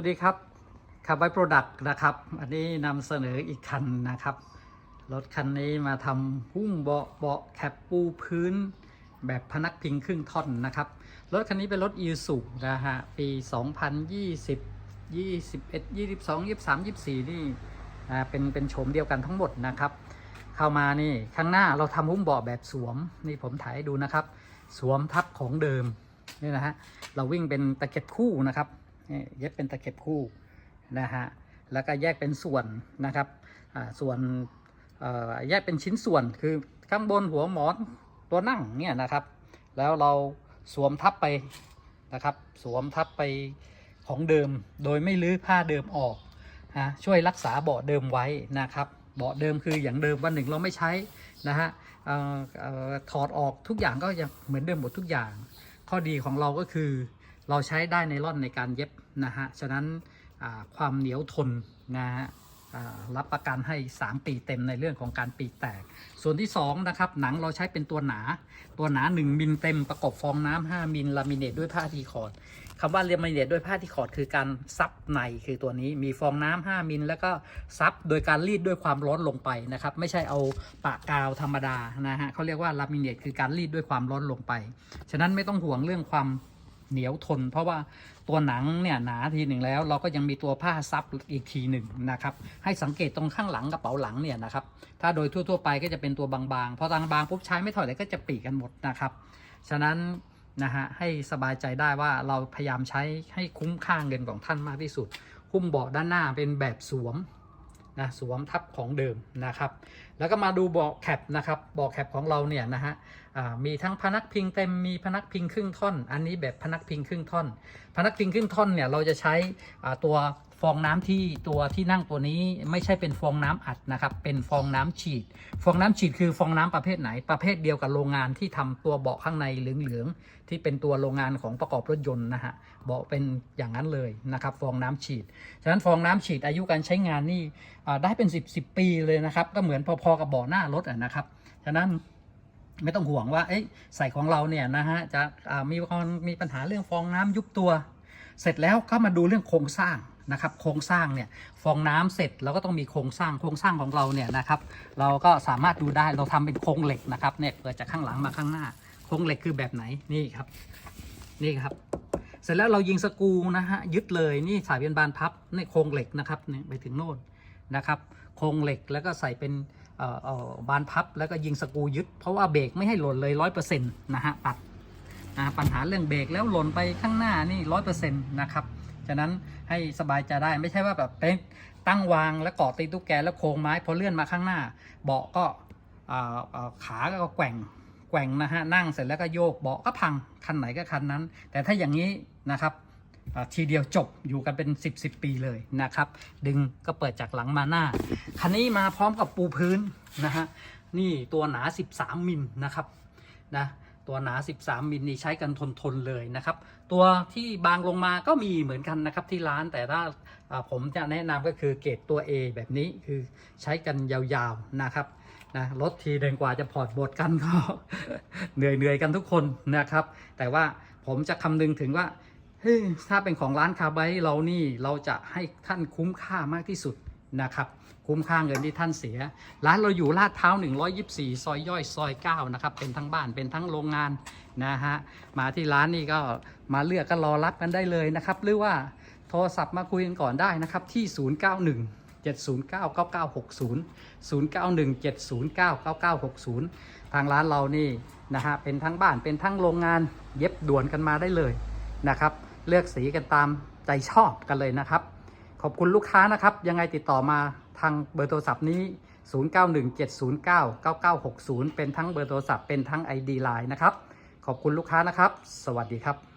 สวัสดีครับขับไบโปรดักต์นะครับ อันนี้นำเสนออีกคันนะครับ รถคันนี้มาทำหุ้มเบาะเบาะแคปปูพื้น แบบพนักพิงครึ่งท่อนนะครับ รถคันนี้เป็นรถอีสุนะฮะ ปี 2020 21 22 23 24 นี่อ่าเป็นเป็นโฉมเดียวกันทั้งหมดนะครับ เข้ามานี่ข้างหน้าเราทำหุ้มเบาะแบบสวม นี่ผมถ่ายดูนะครับ สวมทับของเดิมนี่นะฮะ เราวิ่งเป็นตะเข็บคู่นะครับ เย็บเป็นตะเข็บคู่นะฮะแล้วก็แยกเป็นส่วนนะครับส่วนแยกเป็นชิ้นส่วนคือข้างบนหัวหมอนตัวนั่งเนี่ยนะครับ แล้วเราสวมทับไปนะครับ สวมทับไปของเดิมโดยไม่ลื้อผ้าเดิมออกนะช่วยรักษาเบาะเดิมไว้นะครับ เบาะเดิมคืออย่างเดิมวันหนึ่งเราไม่ใช้นะฮะออถอดออกทุกอย่างก็ยังเหมือนเดิมหมดทุกอย่าง ข้อดีของเราก็คือ เราใช้ได้ในร่อนในการเย็บนะฮะ ฉะนั้นความเหนียวทนนะฮะรับประกันให้ 3 ปีเต็มในเรื่องของการปีแตก ส่วนที่ 2 นะครับ หนังเราใช้เป็นตัวหนา ตัวหนา 1 มิลเต็มประกบฟองน้ำ5มิลลามิเนตด้วยผ้าทีคอร์ดคำว่าลามิเนตด้วยผ้าทีคอร์ดคือการซับในคือตัวนี้มีฟองน้ำ5มิล แล้วก็ซับโดยการรีดด้วยความร้อนลงไปนะครับ ไม่ใช่เอาปากกาวธรรมดานะฮะเขาเรียกว่าลามิเนตคือการรีดด้วยความร้อนลงไป ฉะนั้นไม่ต้องห่วงเรื่องความ เหนียวทน เพราะว่าตัวหนังเนี่ยหนาทีหนึ่งแล้ว เราก็ยังมีตัวผ้าซับอีกทีหนึ่งนะครับ ให้สังเกตตรงข้างหลังกระเป๋าหลังเนี่ยนะครับ ถ้าโดยทั่วๆไปก็จะเป็นตัวบางๆพอบางๆปุ๊บใช้ไม่ถอยเลยก็จะปีกกันหมดนะครับ ฉะนั้นนะฮะให้สบายใจได้ว่าเราพยายามใช้ให้คุ้มค่าเงินของท่านมากที่สุดหุ้มเบาะด้านหน้าเป็นแบบสวม นะสวมทับของเดิมนะครับ แล้วก็มาดูเบาะแคปนะครับเบาะแคปของเราเนี่ยนะฮะมีทั้งพนักพิงเต็มมีพนักพิงครึ่งท่อน อันนี้แบบพนักพิงครึ่งท่อน พนักพิงครึ่งท่อนเนี่ยเราจะใช้ตัว ฟองน้ำที่ตัวที่นั่งตัวนี้ไม่ใช่เป็นฟองน้ำอัดนะครับ เป็นฟองน้ำฉีด ฟองน้ำฉีดคือฟองน้ำประเภทไหน ประเภทเดียวกับโรงงานที่ทำตัวเบาะข้างในเหลืองๆที่เป็นตัวโรงงานของประกอบรถยนต์นะฮะเบาะเป็นอย่างนั้นเลยนะครับ ฟองน้ำฉีด ฉะนั้นฟองน้ำฉีดอายุการใช้งานนี่ได้เป็น 10 10ปีเลยนะครับ ก็เหมือนพอๆกับเบาะหน้ารถนะครับ ฉะนั้นไม่ต้องห่วงว่าใส่ของเราเนี่ยนะฮะจะมีมมีปัญหาเรื่องฟองน้ำยุบตัว เสร็จแล้วก็มาดูเรื่องโครงสร้าง นะครับโครงสร้างเนี่ยฟองน้ำเสร็จเราก็ต้องมีโครงสร้างโครงสร้างของเราเนี่ยนะครับเราก็สามารถดูได้เราทำเป็นโครงเหล็กนะครับเนี่ยเปิดจากข้างหลังมาข้างหน้า โครงเหล็กคือแบบไหนนี่ครับนี่ครับ เสร็จแล้วเรายิงสกูนะฮะยึดเลยนี่สายเป็นบานพับนี่โครงเหล็กนะครับเนี่ยไปถึงโน่นนะครับโครงเหล็กแล้วก็ใส่เป็นเอ่อบานพับแล้วก็ยิงสกูยึด เพราะว่าเบรกไม่ให้หล่นเลยร้อยเปอร์เซ็นต์นะฮะตัดปัญหาเรื่องเบรกแล้วหล่นไปข้างหน้านี่ร้อยเปอร์เซ็นต์นะครับ ฉะนั้นให้สบายใจได้ไม่ใช่ว่าแบบเป็นตั้งวางแล้วเกาะตีตุ๊กแกแล้วโค้งไม้พอเลื่อนมาข้างหน้า เบาะก็อ่าอ่าขาก็แกว่งแกว่งนะฮะนั่งเสร็จแล้วก็โยกเบาะก็พังคันไหนก็คันนั้น แต่ถ้าอย่างนี้นะครับทีเดียวจบอยู่กันเป็น 10บสปีเลยนะครับ ดึงก็เปิดจากหลังมาหน้า คันนี้มาพร้อมกับปูพื้นนะฮะนี่ตัวหนา 13 มิลนะครับนะ ตัวหนา 13 มิลนี่ใช้กันทนทนๆเลยนะครับ ตัวที่บางลงมาก็มีเหมือนกันนะครับที่ร้านแต่ถ้าผมจะแนะนำก็คือเกรดตัว A แบบนี้คือใช้กันยาวๆนะครับนะรถทีเดินกว่าจะพอร์ตบทกันก็เหนื่อยๆกันทุกคนนะครับ แต่ว่าผมจะคำนึงถึงว่าเฮ้ยถ้าเป็นของร้านคาร์ไบต์เรานี่เราจะให้ท่านคุ้มค่ามากที่สุด นะครับ คุ้มค่าเงินที่ท่านเสีย ร้านเราอยู่ลาดพร้า 124 ซอยย่อยซอย9นะครับ เป็นทั้งบ้านเป็นทั้งโรงงานนะฮะ มาที่ร้านนี่ก็มาเลือกก็รอรับกันได้เลยนะครับ หรือว่าโทรศัพท์มาคุยกันก่อนได้นะครับ ที่ 091 709 9960 091 709 9960 ทางร้านเรานี่นะฮะเป็นทั้งบ้านเป็นทั้งโรงงานเย็บด่วนกันมาได้เลยนะครับ เลือกสีกันตามใจชอบกันเลยนะครับ ขอบคุณลูกค้านะครับ ยังไงติดต่อมาทางเบอร์โทรศัพท์นี้ 0917099960 เป็นทั้งเบอร์โทรศัพท์เป็นทั้ง ID Line นะครับ ขอบคุณลูกค้านะครับ สวัสดีครับ